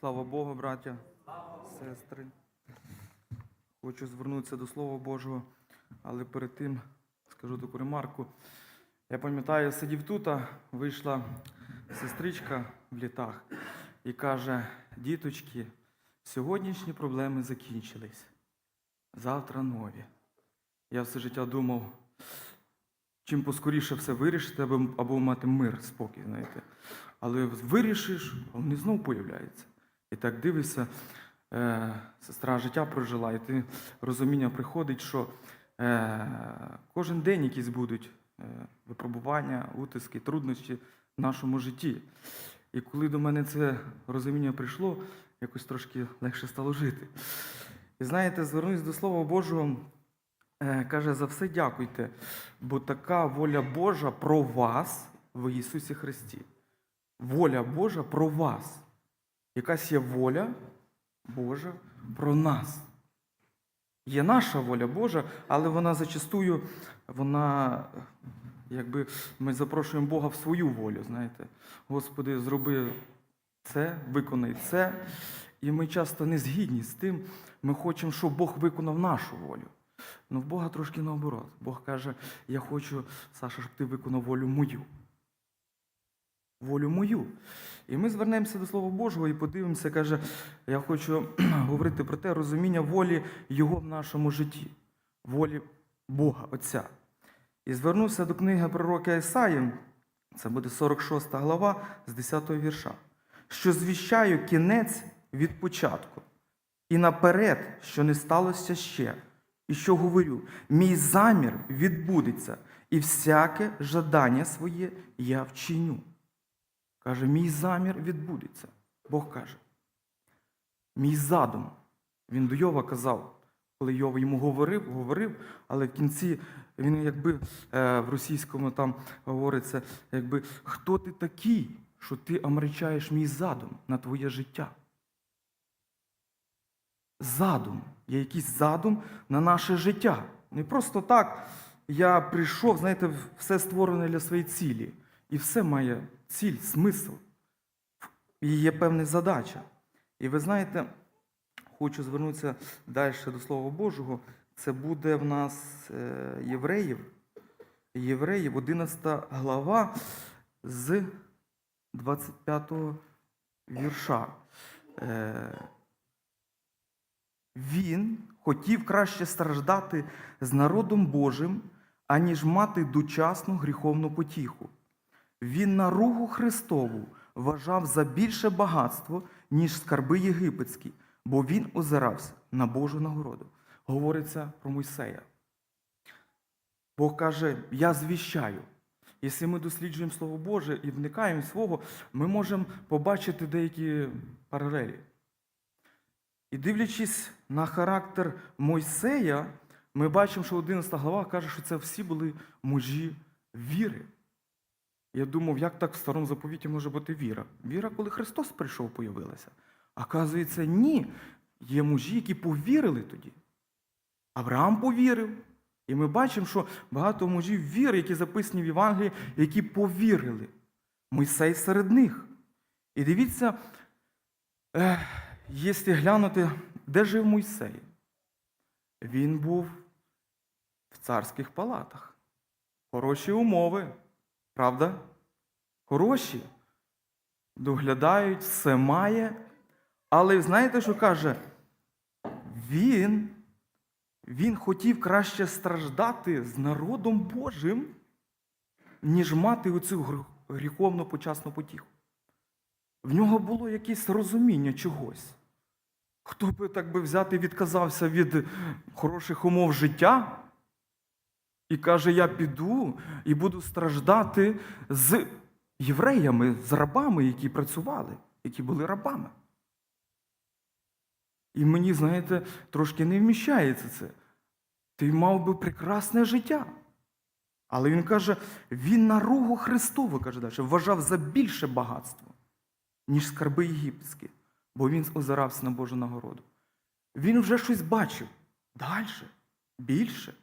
Слава Богу, браття, сестри. Хочу звернутися до Слова Божого, але перед тим скажу таку ремарку. Я пам'ятаю, сидів тут, а вийшла сестричка в літах і каже: діточки, сьогоднішні проблеми закінчились. Завтра нові. Я все життя думав, чим поскоріше все вирішити, або, мати мир, спокій, знаєте. Але вирішиш, вони знову появляються. І так дивишся, е, сестра життя прожила, і ти розуміння приходить, що е, кожен день якісь будуть е, випробування, утиски, труднощі в нашому житті. І коли до мене це розуміння прийшло, якось трошки легше стало жити. І знаєте, звернусь до Слова Божого, е, каже, за все дякуйте, бо така воля Божа про вас в Ісусі Христі. Воля Божа про вас. Якась є воля Божа про нас. Є наша воля Божа, але вона зачастую, вона, якби ми запрошуємо Бога в свою волю, знаєте. Господи, зроби це, виконай це. І ми часто не згідні з тим, ми хочемо, щоб Бог виконав нашу волю. Ну в Бога трошки наоборот. Бог каже, я хочу, Саша, щоб ти виконав волю мою. Волю мою. І ми звернемося до Слова Божого і подивимося, каже, я хочу говорити про те розуміння волі Його в нашому житті, волі Бога Отця. І звернувся до книги пророка Ісаї, це буде 46 глава з 10 вірша, що звіщаю кінець від початку, і наперед, що не сталося ще, і що говорю, мій замір відбудеться, і всяке жадання своє я вчиню. Каже, мій замір відбудеться. Бог каже. Мій задум. Він до Йова казав, коли Йов йому говорив, говорив, але в кінці він якби е, в російському там говориться, якби хто ти такий, що ти омречаєш мій задум на твоє життя? Задум. Є якийсь задум на наше життя. Не просто так я прийшов, знаєте, все створене для своєї цілі. І все має ціль, смисл. І є певна задача. І ви знаєте, хочу звернутися далі до Слова Божого. Це буде в нас е, євреїв. Євреїв, 11 глава з 25 вірша. Е, Він хотів краще страждати з народом Божим, аніж мати дочасну гріховну потіху. Він наругу Христову вважав за більше багатство, ніж скарби єгипетські, бо він озирався на Божу нагороду. Говориться про Мойсея. Бог каже: Я звіщаю. Якщо ми досліджуємо Слово Боже і вникаємо в Слово, ми можемо побачити деякі паралелі. І дивлячись на характер Мойсея, ми бачимо, що 11 глава каже, що це всі були мужі віри. Я думав, як так в старому заповіті може бути віра? Віра, коли Христос прийшов, появилася. Оказується, ні. Є мужі, які повірили тоді. Авраам повірив. І ми бачимо, що багато мужів віри, які записані в Євангелії, які повірили. Мойсей серед них. І дивіться, якщо глянути, де жив Мойсей? Він був в царських палатах. Хороші умови. Правда? Хороші. Доглядають, все має. Але знаєте, що каже? Він, він хотів краще страждати з народом Божим, ніж мати оцю гріховну почасну потіху. В нього було якесь розуміння чогось. Хто би так би взяти відказався від хороших умов життя? І каже: Я піду і буду страждати з євреями, з рабами, які працювали, які були рабами. І мені, знаєте, трошки не вміщається це. Ти мав би прекрасне життя. Але він каже, він наругу Христову, каже далі, вважав за більше багатство, ніж скарби єгипетські, бо він озирався на Божу нагороду. Він вже щось бачив далі, більше.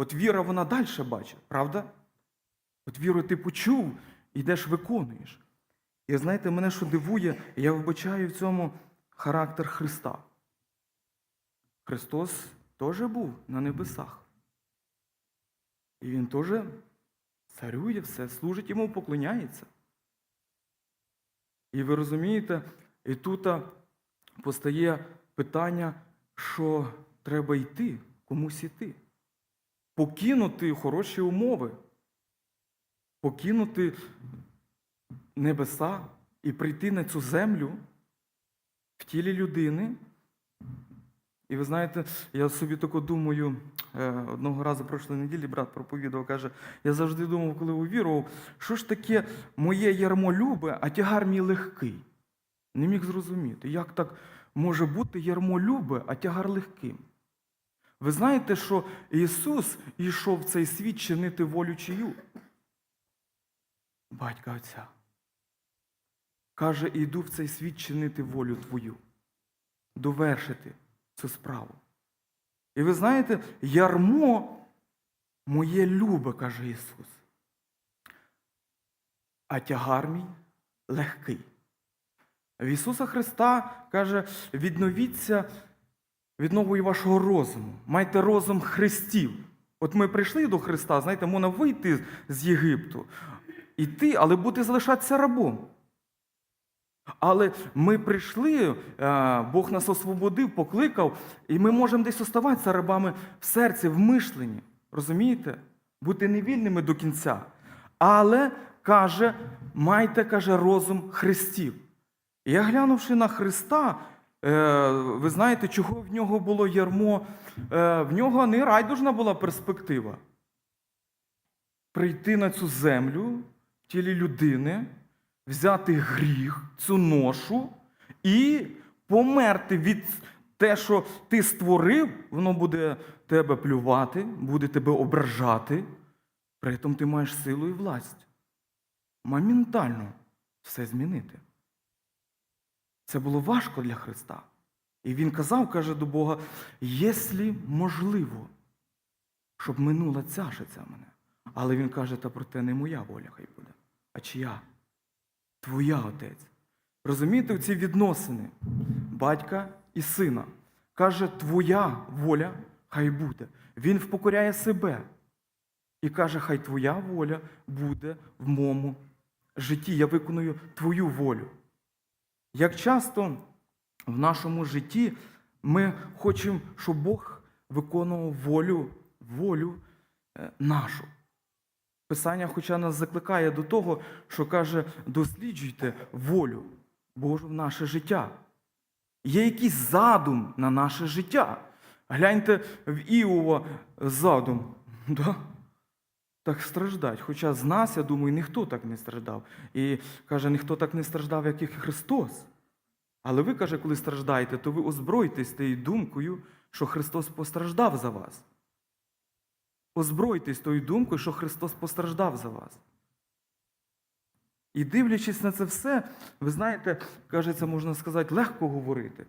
От віра, вона далі бачить, правда? От віру ти почув, ідеш виконуєш. І знаєте, мене що дивує, я вбачаю в цьому характер Христа. Христос теж був на небесах. І Він теж царює все, служить йому, поклоняється. І ви розумієте, і тут постає питання, що треба йти, комусь іти. Покинути хороші умови, покинути небеса і прийти на цю землю в тілі людини. І ви знаєте, я собі тако думаю, е, одного разу прошлої неділі брат проповідував, каже, я завжди думав, коли увірував, що ж таке моє ярмо любе, а тягар мій легкий. Не міг зрозуміти, як так може бути ярмо любе, а тягар легким. Ви знаєте, що Ісус йшов в цей світ чинити волю чию? Батька Отця. Каже, іду в цей світ чинити волю Твою, довершити цю справу. І ви знаєте, ярмо моє любе, каже Ісус. А тягар мій легкий. В Ісуса Христа каже, відновіться відновою вашого розуму. Майте розум Христів. От ми прийшли до Христа, знаєте, можна вийти з Єгипту, іти, але бути залишатися рабом. Але ми прийшли, е, Бог нас освободив, покликав, і ми можемо десь оставатися рабами в серці, в мишленні. Розумієте? Бути невільними до кінця. Але каже, майте, каже, розум Христів. І я глянувши на Христа, ви знаєте, чого в нього було ярмо? Е, В нього не райдужна була перспектива. Прийти на цю землю в тілі людини, взяти гріх, цю ношу і померти від те, що ти створив, воно буде тебе плювати, буде тебе ображати. При тому ти маєш силу і власть. Моментально все змінити. Це було важко для Христа. І він казав, каже до Бога, якщо можливо, щоб минула цяшиця мене. Але він каже, та проте не моя воля хай буде, а чия? Твоя отець. Розумієте, ці відносини батька і сина. Каже, твоя воля хай буде. Він впокоряє себе. І каже, хай твоя воля буде в моєму житті. Я виконую твою волю. Як часто в нашому житті ми хочемо, щоб Бог виконував волю, волю е, нашу. Писання, хоча нас закликає до того, що каже, досліджуйте волю Божу в наше життя. Є якийсь задум на наше життя. Гляньте в Іова задум. Да? Так страждать. Хоча з нас, я думаю, ніхто так не страждав. І каже, ніхто так не страждав, як і Христос. Але ви, каже, коли страждаєте, то ви озбройтесь тією думкою, що Христос постраждав за вас. Озбройтесь тою думкою, що Христос постраждав за вас. І дивлячись на це все, ви знаєте, кажеться, можна сказати, легко говорити.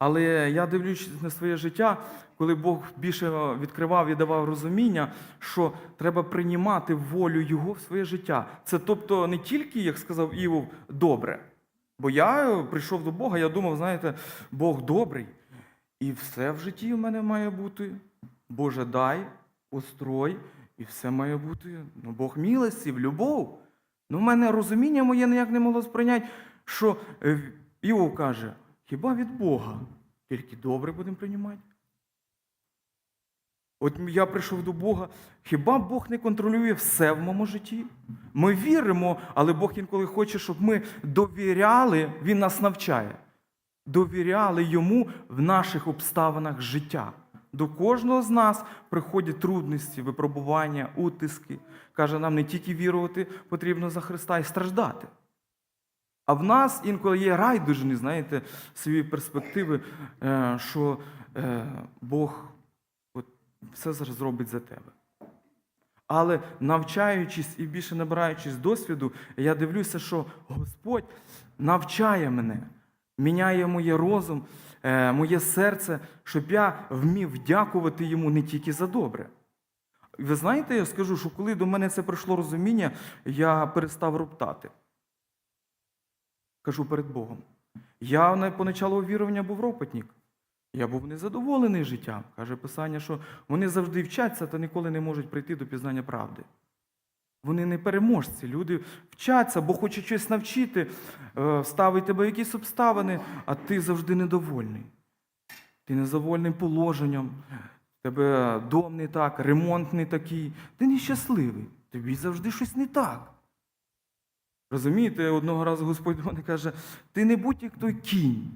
Але я дивлячись на своє життя, коли Бог більше відкривав і давав розуміння, що треба приймати волю Його в своє життя. Це тобто не тільки, як сказав Івов, добре. Бо я прийшов до Бога, я думав, знаєте, Бог добрий. І все в житті в мене має бути. Боже, дай, устрой, і все має бути. Ну, Бог милості, любов. Ну, в мене розуміння моє ніяк не могло сприйняти, що е, Іов каже, хіба від Бога тільки добре будемо приймати? От я прийшов до Бога, хіба Бог не контролює все в моєму житті? Ми віримо, але Бог інколи хоче, щоб ми довіряли, Він нас навчає. Довіряли йому в наших обставинах життя. До кожного з нас приходять трудності, випробування, утиски. Каже, нам не тільки вірувати потрібно за Христа і страждати. А в нас інколи є райдужні, знаєте, свої перспективи, е, що е, Бог все зараз зробить за тебе. Але навчаючись і більше набираючись досвіду, я дивлюся, що Господь навчає мене, міняє моє розум, е, моє серце, щоб я вмів дякувати йому не тільки за добре. Ви знаєте, я скажу, що коли до мене це прийшло розуміння, я перестав роптати. Кажу перед Богом. Я на поначалу вірування був ропотник. Я був незадоволений життям. Каже Писання, що вони завжди вчаться та ніколи не можуть прийти до пізнання правди. Вони не переможці. Люди вчаться, бо хочуть щось навчити, е, ставить тебе якісь обставини, а ти завжди недовольний. Ти незадовольний положенням, тебе дом не так, ремонт не такий. Ти нещасливий. Тобі завжди щось не так. Розумієте, одного разу Господь мене каже: ти не будь як той кінь,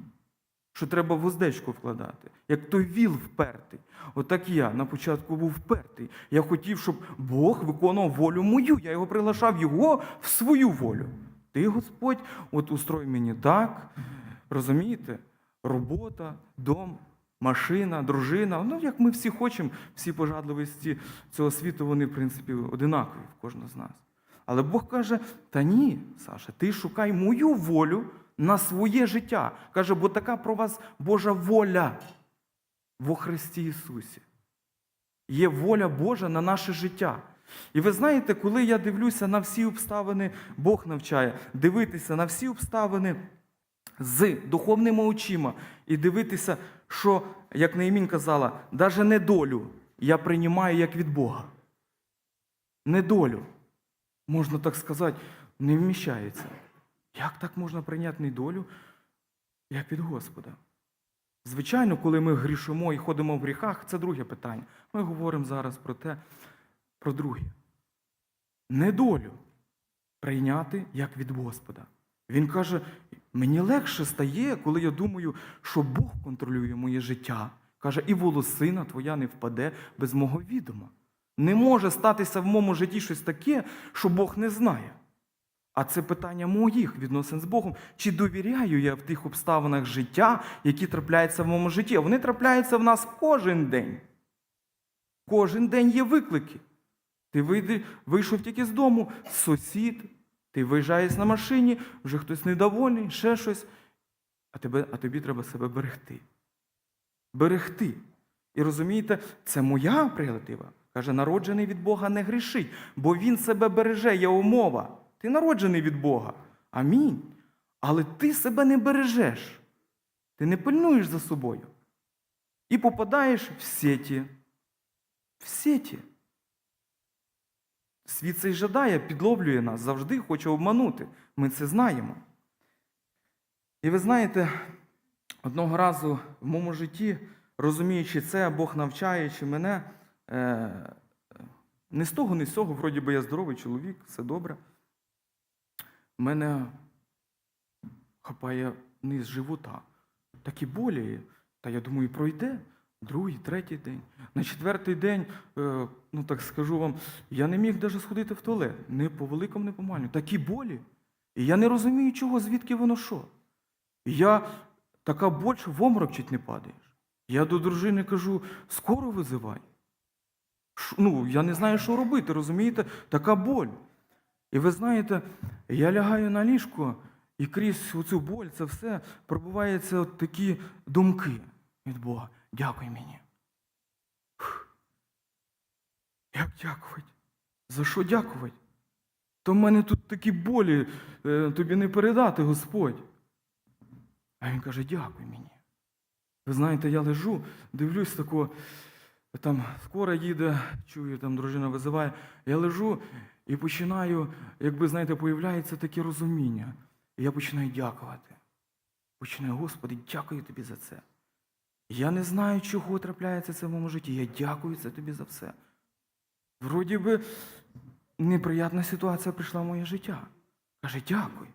що треба в вуздечку вкладати, як той віл впертий. Отак я на початку був впертий. Я хотів, щоб Бог виконував волю мою. Я його приглашав його в свою волю. Ти, Господь, от устрой мені так. Розумієте? Робота, дом, машина, дружина. Ну, як ми всі хочемо, всі пожадливості цього світу, вони, в принципі, одинакові в кожного з нас. Але Бог каже: та ні, Саша, ти шукай мою волю на своє життя. Каже, бо така про вас Божа воля во Христі Ісусі. Є воля Божа на наше життя. І ви знаєте, коли я дивлюся на всі обставини, Бог навчає дивитися на всі обставини з духовними очима і дивитися, що, як Неємін казала, навіть недолю я приймаю як від Бога. Недолю, можна так сказати, не вміщається. Як так можна прийняти недолю, як від Господа? Звичайно, коли ми грішимо і ходимо в гріхах, це друге питання. Ми говоримо зараз про те, про друге. Недолю прийняти як від Господа. Він каже: мені легше стає, коли я думаю, що Бог контролює моє життя. Каже, і волосина твоя не впаде без мого відома. Не може статися в моєму житті щось таке, що Бог не знає. А це питання моїх відносин з Богом. Чи довіряю я в тих обставинах життя, які трапляються в моєму житті? Вони трапляються в нас кожен день. Кожен день є виклики. Ти вийди, вийшов тільки з дому, сусід, ти виїжджаєш на машині, вже хтось недовольний, ще щось. А, тебе, а тобі треба себе берегти. Берегти. І розумієте, це моя прерогатива. Каже, народжений від Бога не грішить, бо він себе береже, є умова. Ти народжений від Бога. Амінь. Але ти себе не бережеш. Ти не пильнуєш за собою. І попадаєш в сеті. В сеті. Світ цей жадає, підловлює нас, завжди хоче обманути. Ми це знаємо. І ви знаєте, одного разу в моєму житті, розуміючи це, Бог навчаючи мене, е, не з того, не з цього, вроді би я здоровий чоловік, все добре. Мене хапає низ живота. Такі болі. Та я думаю, пройде другий, третій день. На четвертий день, е, ну так скажу вам, я не міг навіть сходити в туалет. Не по великому, не по маленькому. Такі болі. І я не розумію, чого, звідки воно що. Я така боль, що в оморок чуть не падаєш. Я до дружини кажу, скоро визивай. Ну, я не знаю, що робити, розумієте? Така боль. І ви знаєте, я лягаю на ліжко, і крізь оцю боль, це все пробиваються от такі думки від Бога. Дякуй мені. Як дякувати? За що дякувати? То в мене тут такі болі, е, тобі не передати, Господь. А він каже, дякуй мені. Ви знаєте, я лежу, дивлюсь тако, там скоро їде, чую, там дружина визиває. Я лежу і починаю, якби, знаєте, появляється таке розуміння. І я починаю дякувати. Починаю, Господи, дякую тобі за це. Я не знаю, чого трапляється це в моєму житті. Я дякую це тобі за все. Вроді би, неприятна ситуація прийшла в моє життя. Каже, дякую.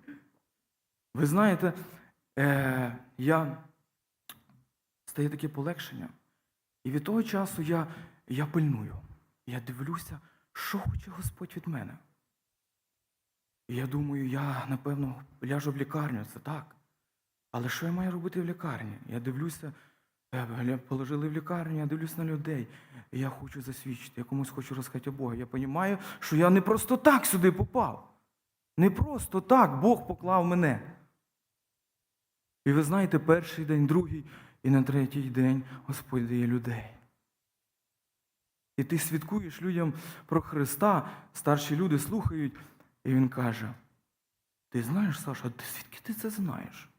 Ви знаєте, е, я стає таке полегшення. І від того часу я, я пильную. Я дивлюся, що хоче Господь від мене. І я думаю, я, напевно, ляжу в лікарню, це так. Але що я маю робити в лікарні? Я дивлюся, е, положили в лікарню, я дивлюсь на людей. І я хочу засвідчити, я комусь хочу розказати Бога. Я розумію, що я не просто так сюди попав. Не просто так Бог поклав мене. І ви знаєте, перший день, другий і на третій день Господь дає людей. І ти свідкуєш людям про Христа, старші люди слухають, і він каже: Ти знаєш, Саша, звідки ти це знаєш?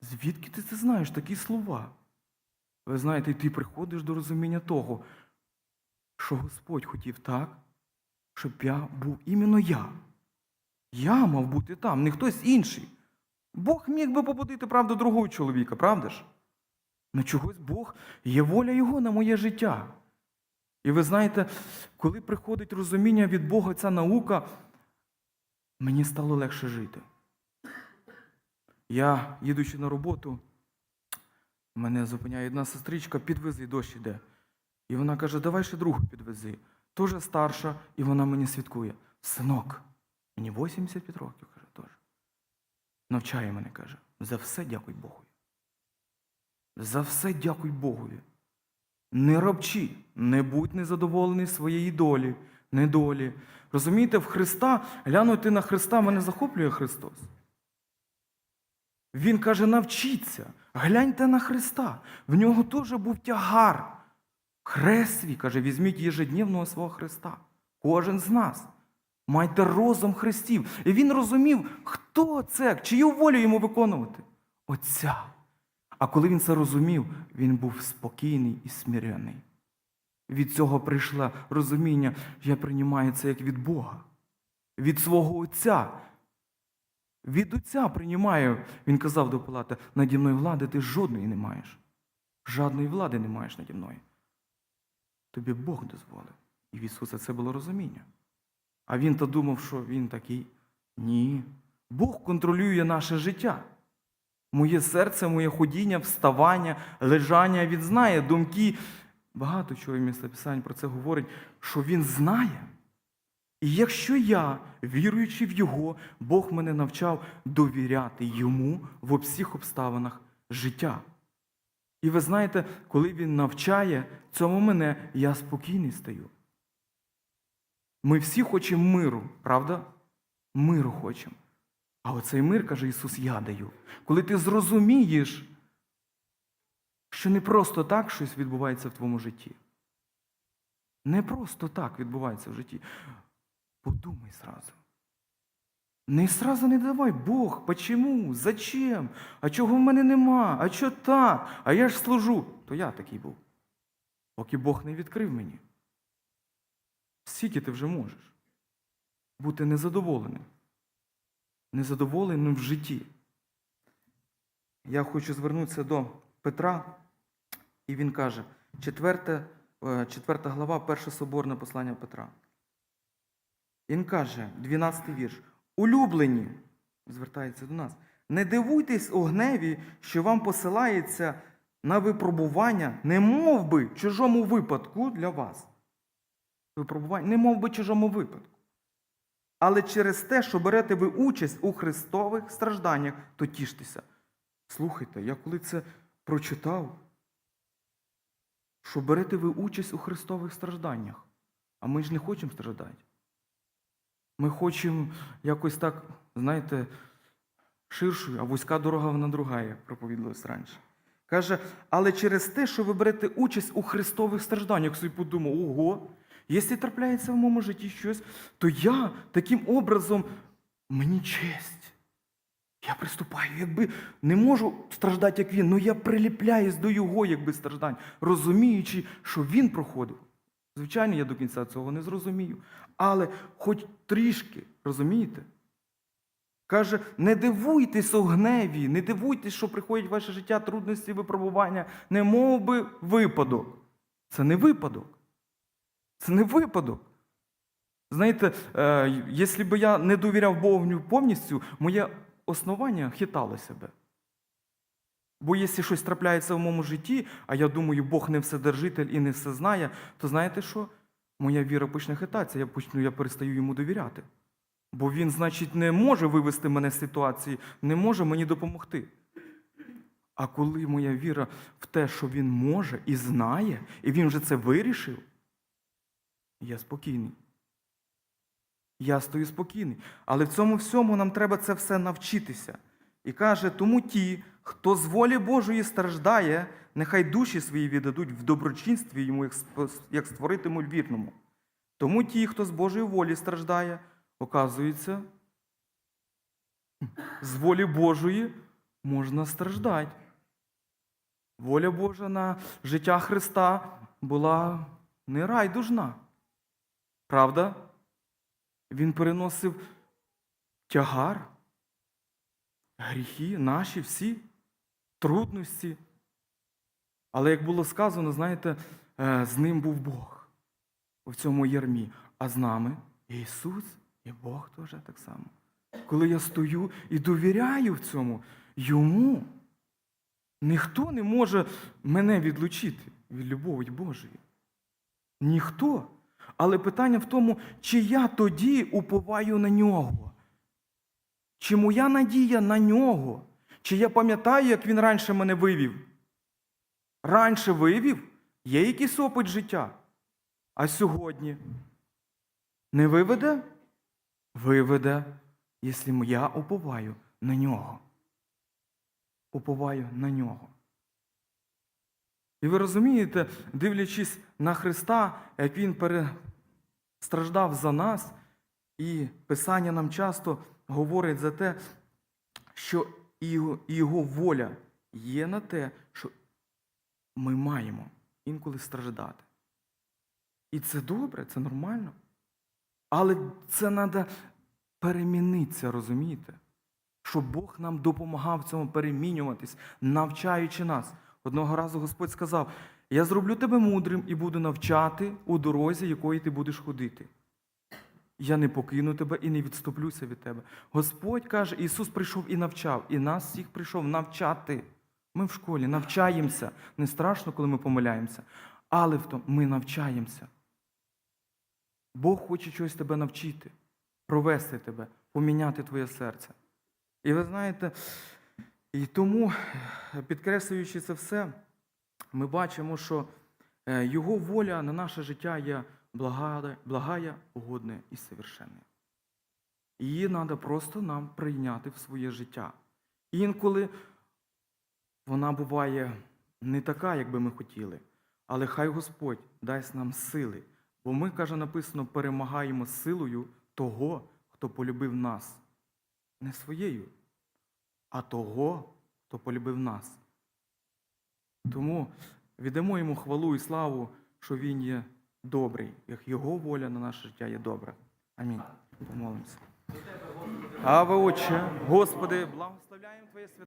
Звідки ти це знаєш такі слова? Ви знаєте, ти приходиш до розуміння того, що Господь хотів так, щоб я був іменно я. Я мав бути там, не хтось інший. Бог міг би побудити, правда, другого чоловіка, правда ж? На чогось Бог є воля Його на моє життя. І ви знаєте, коли приходить розуміння від Бога ця наука, мені стало легше жити. Я, їдучи на роботу, мене зупиняє одна сестричка, підвези, дощ іде. І вона каже, давай ще другу підвези. Тоже старша, і вона мені свідкує. Синок, мені 85 років. Навчає мене, каже, за все дякуй Богові. За все дякуй Богові. Не робчи, не будь незадоволений своєї долі, недолі. Розумієте, в Христа, глянути на Христа мене захоплює Христос. Він каже, навчіться, гляньте на Христа. В нього теж був тягар. Хрест свій, каже, візьміть єжедневного свого Христа. Кожен з нас. Майте розум Христів. І він розумів, хто це, чию волю йому виконувати. Отця. А коли він це розумів, він був спокійний і смирений. Від цього прийшло розуміння, я приймаю це як від Бога, від свого Отця. Від Отця приймаю. Він казав до Пилата, наді мною влади ти жодної не маєш. Жодної влади не маєш наді мною. Тобі Бог дозволив. І в Ісуса це було розуміння. А він то думав, що він такий. Ні. Бог контролює наше життя. Моє серце, моє ходіння, вставання, лежання, він знає думки. Багато чого місце Писань про це говорить, що він знає. І якщо я, віруючи в Його, Бог мене навчав довіряти йому в всіх обставинах життя. І ви знаєте, коли він навчає цьому мене, я спокійний стаю. Ми всі хочемо миру, правда? Миру хочемо. А оцей мир, каже Ісус, я даю. Коли ти зрозумієш, що не просто так щось відбувається в твоєму житті. Не просто так відбувається в житті. Подумай сразу. Не сразу не давай Бог, почему? Зачем? А чого в мене нема? А що так? А я ж служу. То я такий був. Поки Бог не відкрив мені. Скільки ти вже можеш бути незадоволеним. Незадоволеним в житті. Я хочу звернутися до Петра, і він каже, 4, 4 глава, перше соборне послання Петра. Він каже, 12 вірш. Улюблені, звертається до нас, не дивуйтесь у гневі, що вам посилається на випробування, не мов би чужому випадку для вас. Випробування, не мов би чужому випадку. Але через те, що берете ви участь у Христових стражданнях, то тіштеся. Слухайте, я коли це прочитав, що берете ви участь у Христових стражданнях, а ми ж не хочемо страждати. Ми хочемо якось так, знаєте, ширшою, а вузька дорога вона друга, як проповідалось раніше. Каже, але через те, що ви берете участь у Христових стражданнях, собі подумав, ого, якщо трапляється в моєму житті щось, то я таким образом, мені честь. Я приступаю, якби не можу страждати, як він, але я приліпляюсь до його якби страждань, розуміючи, що він проходив. Звичайно, я до кінця цього не зрозумію. Але хоч трішки, розумієте? Каже, не дивуйтесь у гневі, не дивуйтесь, що приходять в ваше життя трудності, випробування, не мов би випадок. Це не випадок. Це не випадок. Знаєте, е, якщо б я не довіряв Богу повністю, моє основання хиталося би. Бо якщо щось трапляється в моєму житті, а я думаю, Бог не вседержитель і не все знає, то знаєте що? Моя віра почне хитатися, я почну, я перестаю йому довіряти. Бо він, значить, не може вивести мене з ситуації, не може мені допомогти. А коли моя віра в те, що він може і знає, і він вже це вирішив, я спокійний. Я стою спокійний. Але в цьому всьому нам треба це все навчитися. І каже, тому ті, хто з волі Божої страждає, нехай душі свої віддадуть в доброчинстві йому, як створитиму вірному. Тому ті, хто з Божої волі страждає, оказується, з волі Божої можна страждати. Воля Божа на життя Христа була не райдужна. Правда? Він переносив тягар, гріхи наші всі, трудності. Але як було сказано, знаєте, е, з ним був Бог у цьому ярмі, а з нами Ісус і Бог теж так само. Коли я стою і довіряю в цьому йому, ніхто не може мене відлучити від любові Божої. Ніхто. Але питання в тому, чи я тоді уповаю на нього. Чи моя надія на нього? Чи я пам'ятаю, як він раніше мене вивів? Раніше вивів, є якийсь опит життя. А сьогодні не виведе? Виведе, якщо я уповаю на нього. Уповаю на нього. І ви розумієте, дивлячись на Христа, як Він перестраждав за нас, і Писання нам часто говорить за те, що його, воля є на те, що ми маємо інколи страждати. І це добре, це нормально. Але це треба перемінитися, розумієте? Щоб Бог нам допомагав в цьому перемінюватись, навчаючи нас. Одного разу Господь сказав: Я зроблю тебе мудрим і буду навчати у дорозі, якої ти будеш ходити. Я не покину тебе і не відступлюся від тебе. Господь каже, Ісус прийшов і навчав, і нас всіх прийшов навчати. Ми в школі навчаємося. Не страшно, коли ми помиляємося, але в тому ми навчаємося. Бог хоче чогось тебе навчити, провести тебе, поміняти твоє серце. І ви знаєте, і тому, підкреслюючи це все, ми бачимо, що е, Його воля на наше життя є благая угодна і совершенна. Її треба просто нам прийняти в своє життя. Інколи вона буває не така, як би ми хотіли, але хай Господь дасть нам сили, бо ми, каже, написано, перемагаємо силою того, хто полюбив нас. Не своєю, а того, хто полюбив нас. Тому віддамо йому хвалу і славу, що він є добрий, як його воля на наше життя є добра. Амінь. Помолимося. Аве Отче, Господи, благословляємо Твоє святе.